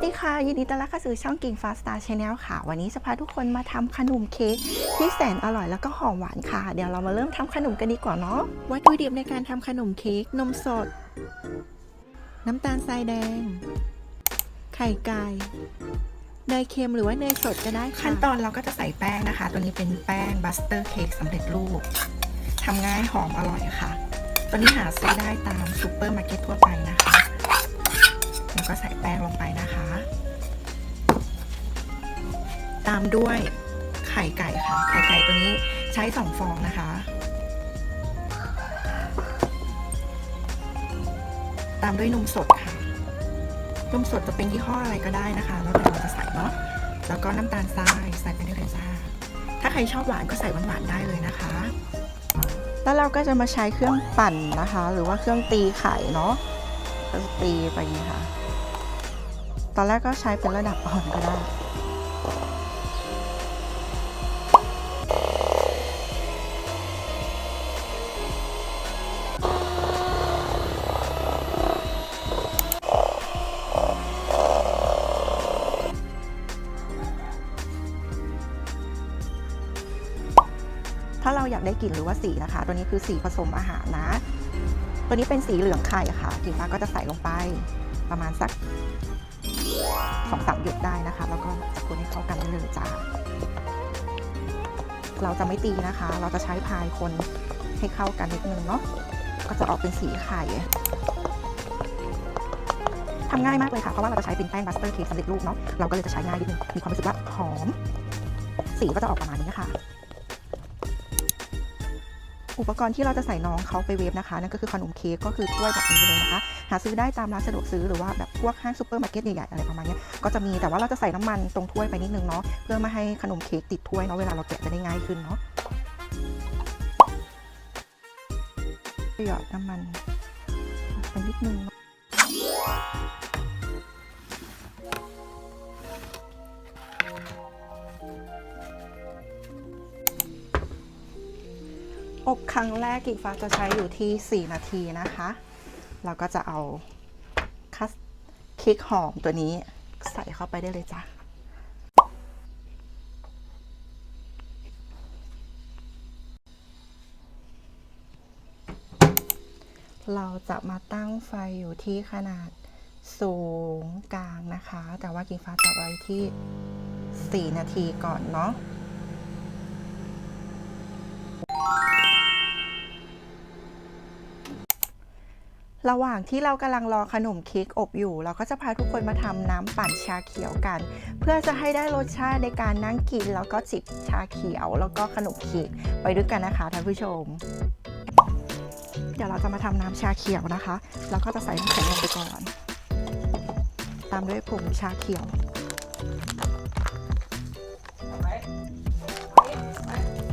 วัสดีค่ะ ยินดีต้อนรับเข้าสู่ช่องกิ่งฟ้าสตาร์ชาแนลค่ะ วันนี้จะพาทุกคนมาทำขนมเค้กที่แสนอร่อยแล้วก็หอมหวานค่ะ เดี๋ยวเรามาเริ่มทำขนมกันดีกว่าเนาะวัตถุดิบในการทำขนมเค้กนมสด น้ำตาลทรายแดง ไข่ไก่เนยเค็มหรือว่าเนยสดก็ได้ขั้นตอนเราก็จะใส่แป้งนะคะ ตัวนี้เป็นแป้งบัสเตอร์เค้กสำเร็จรูปทำง่ายหอมอร่อยค่ะ ตัวนี้หาซื้อได้ตามซูเปอร์มาร์เก็ตทั่วไปนะคะ แล้วก็ใส่แป้งลงไปนะคะ ตามด้วยไข่ไก่ค่ะ ไข่ไก่ตัวนี้ใช้สองฟองนะคะ ตามด้วยนมสดค่ะ นมสดจะเป็นยี่ห้ออะไรก็ได้นะคะ แล้วแต่เราจะใส่เนาะ แล้วก็น้ำตาลทรายใส่ไปได้เลยจ้า ถ้าใครชอบหวานก็ใส่หวานๆได้เลยนะคะ แล้วเราก็จะมาใช้เครื่องปั่นนะคะ หรือว่าเครื่องตีไข่เนาะก็ตีไปอย่างนี้ค่ะ ตอนแรกก็ใช้เป็นระดับอ่อนก็ได้ ถ้าเราอยากได้กลิ่นหรือว่าสีนะคะ ตัวนี้คือสีผสมอาหารนะ ตัวนี้เป็นสีเหลืองไข่ค่ะกิ่งฟ้าก็จะใส่ลงไปประมาณสัก สองสามหยดได้นะคะ แล้วก็จะคนให้เข้ากันได้เลยจ้าเราจะไม่ตีนะคะ เราจะใช้พายคนให้เข้ากันนิดนึงเนาะก็จะออกเป็นสีไข่ทำง่ายมากเลยค่ะ เพราะว่าเราจะใช้เป็นแป้งบัสเตอร์เค้กสำเร็จรูปเนาะเราก็เลยจะใช้ง่ายนิดนึงมีความรู้สึกว่าหอม สีก็จะออกประมาณนี้ค่ะ อุปกรณ์ที่เราจะใส่น้องเขาไปเวฟนะคะนั่นก็คือขนมเค้กก็คือถ้วยแบบนี้เลยนะคะ หาซื้อได้ตามร้านสะดวกซื้อหรือว่าแบบพวกห้างซูเปอร์มาร์เก็ตใหญ่ๆอะไรประมาณนี้ก็จะมีแต่ว่าเราจะใส่น้ำมันตรงถ้วยไปนิดนึงเนาะเพื่อไม่ให้ขนมเค้กติดถ้วยเนาะเวลาเราแกะจะได้ง่ายขึ้นเนาะหยอดน้ำมันไปนิดนึง อบครั้งแรกกิ่งฟ้าจะใช้อยู่ที่ 4 นาทีนะคะ เราก็จะเอาคัสค้กหอมตัวนี้ใส่เข้าไปได้เลยจ้ะเราจะมาตั้งไฟอยู่ที่ขนาดสูงกลางนะคะ แต่ว่ากิ่งฟ้าจะไว้ที่ 4 นาทีก่อนเนาะ ระหว่างที่เรากำลังรอขนมเค้กอบอยู่ เราก็จะพาทุกคนมาทำน้ำปั่นชาเขียวกัน เพื่อจะให้ได้รสชาติในการนั่งกิน แล้วก็จิบชาเขียว แล้วก็ขนมเค้กไปด้วยกันนะคะท่านผู้ชม เดี๋ยวเราจะมาทำน้ำชาเขียวนะคะแล้วก็จะใส่น้ำแข็งลงไปก่อน ตามด้วยผงชาเขียว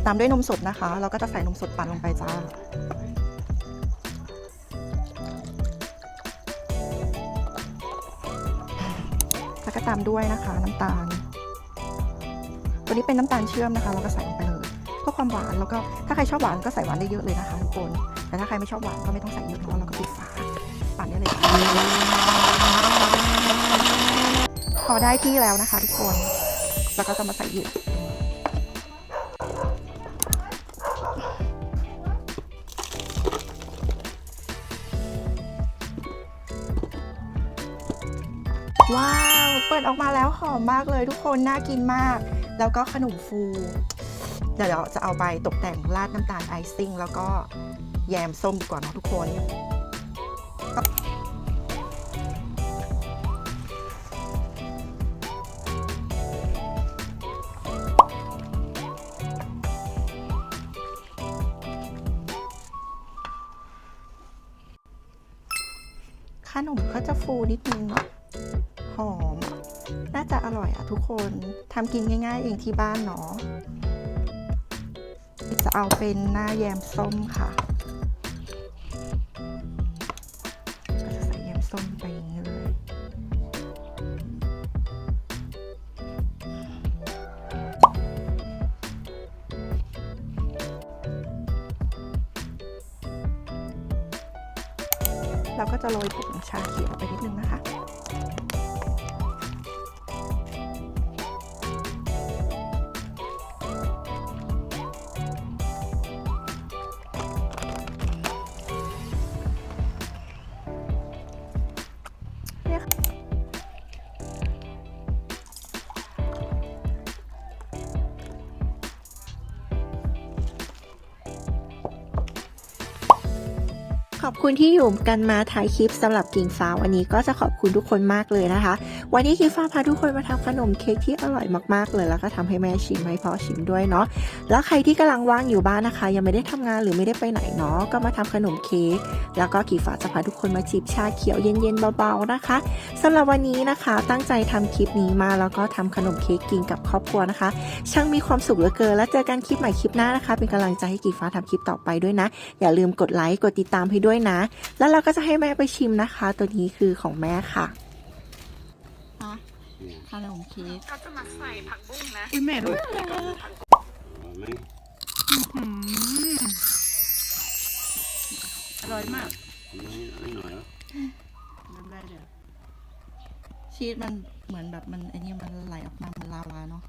ตามด้วยนมสดนะคะ เราก็จะใส่นมสดปั่นลงไปจ้า ตามด้วยนะคะ น้ำตาล ตัวนี้เป็นน้ำตาลเชื่อมนะคะ เราก็ใส่ลงไปเลยเพื่อความหวานแล้วก็ถ้าใครชอบหวานก็ใส่หวานได้เยอะเลยนะคะทุกคน แต่ถ้าใครไม่ชอบหวานก็ไม่ต้องใส่เยอะเนาะเราก็ปิดฝาปั่นได้เลยพอได้ที่แล้วนะคะ ทุกคนแล้วก็จะมาใส่เหยือว้าว เปิดออกมาแล้วหอมมากเลยทุกคนน่ากินมาก แล้วก็ขนมฟู เดี๋ยวเราจะเอาไปตกแต่งราดน้ำตาลไอซิ่ง แล้วก็แยมส้มดีกว่านะทุกคนขนมก็จะฟูนิดนึงเนาะหอม น่าจะอร่อยอะทุกคนทำกินง่ายๆเองที่บ้านเนาะจะเอาเป็นหน้าแยมส้มค่ะก็จะใส่แยมส้มไปอย่างนี้เลยเราก็จะโรยผงชาเขียวไปนิดนึงนะคะ ขอบคุณที่อยู่กันมาถ่ายคลิปสำหรับกิ่งฟ้าวันนี้ก็จะขอบคุณทุกคนมากเลยนะคะ วันนี้กิ่ฟ้าพาทุกคนมาทำขนมเค้กที่อร่อยมากๆ เลยแล้วก็ทำให้แม่ชิมให้พ่อชิมด้วยเนาะแล้วใครที่กำลังว่างอยู่บ้านนะคะ ยังไม่ได้ทำงานหรือไม่ได้ไปไหนเนาะก็มาทำขนมเค้กแล้วก็กิ่ฟ้าจะพาทุกคนมาจิบชาเขียวเย็นๆเบาๆนะคะสำหรับวันนี้นะคะ ตั้งใจทำคลิปนี้มาแล้วก็ทำขนมเค้กกินกับครอบครัวนะคะ ช่างมีความสุขเหลือเกินแล้วเจอกันคลิปใหม่คลิปหน้านะคะ เป็นกำลังใจให้กิ่ฟ้าทำคลิปต่อไปด้วยนะ อย่าลืมกดไลค์กดติดตามให้ด้วยนะ แล้วเราก็จะให้แม่ไปชิมนะคะ ตัวนี้คือของแม่ค่ะ ขนมเค้กเขาจะมาใส่ผักบุ้งนะอุ้ยแม่ดูอร่อยไหมอร่อยมากไม่ไม่หน่อยแล้วน้ำได้เลยชีสมันเหมือนแบบมันไอ้นี่มันไหลออกมาเหมันลาวาเนาะ